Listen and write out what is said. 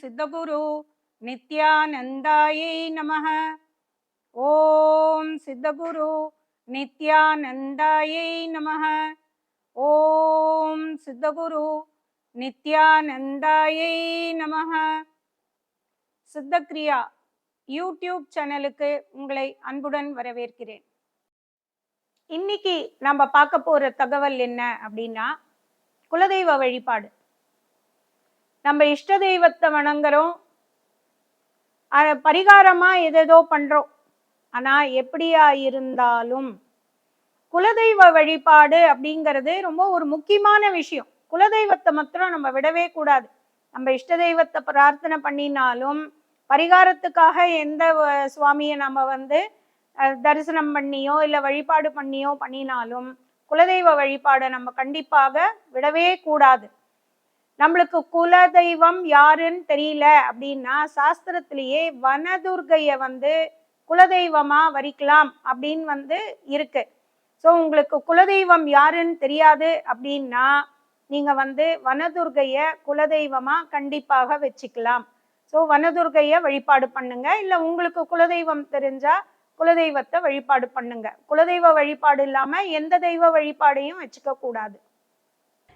சித்தகுரு நித்யானந்தாயை நமக. ஓம் சித்தகுரு நித்யானந்தாயை நமக. ஓம் சித்தகுரு நித்யானந்தாயை நமः சித்தக்ரியா யூடியூப் சேனலுக்கு உங்களை அன்புடன் வரவேற்கிறேன். இன்னைக்கு நம்ம பார்க்க போற தகவல் என்ன அப்படின்னா குலதெய்வ வழிபாடு. நம்ம இஷ்ட தெய்வத்தை வணங்குறோம். பரிகாரமாக பரிகாரமா எதேதோ பண்றோம். ஆனா எப்படியா இருந்தாலும் குலதெய்வ வழிபாடு அப்படிங்கிறது ரொம்ப ஒரு முக்கியமான விஷயம். குலதெய்வத்தை மாத்திரம் நம்ம விடவே கூடாது. நம்ம இஷ்ட தெய்வத்தை பிரார்த்தனை பண்ணினாலும் பரிகாரத்துக்காக எந்த சுவாமியை நம்ம வந்து தரிசனம் பண்ணியோ இல்லை வழிபாடு பண்ணியோ பண்ணினாலும் குலதெய்வ வழிபாடை நம்ம கண்டிப்பாக விடவே கூடாது. நம்மளுக்கு குலதெய்வம் யாருன்னு தெரியல அப்படின்னா சாஸ்திரத்திலேயே வனதுர்கையை வந்து குலதெய்வமா வரிக்கலாம் அப்படின்னு வந்து இருக்கு. ஸோ உங்களுக்கு குலதெய்வம் யாருன்னு தெரியாது அப்படின்னா நீங்க வந்து வனதுர்கைய குலதெய்வமா கண்டிப்பாக வச்சுக்கலாம். ஸோ வனதுர்கைய வழிபாடு பண்ணுங்க. இல்லை உங்களுக்கு குலதெய்வம் தெரிஞ்சா குலதெய்வத்தை வழிபாடு பண்ணுங்க. குலதெய்வ வழிபாடு இல்லாம எந்த தெய்வ வழிபாடையும் வச்சுக்க கூடாது.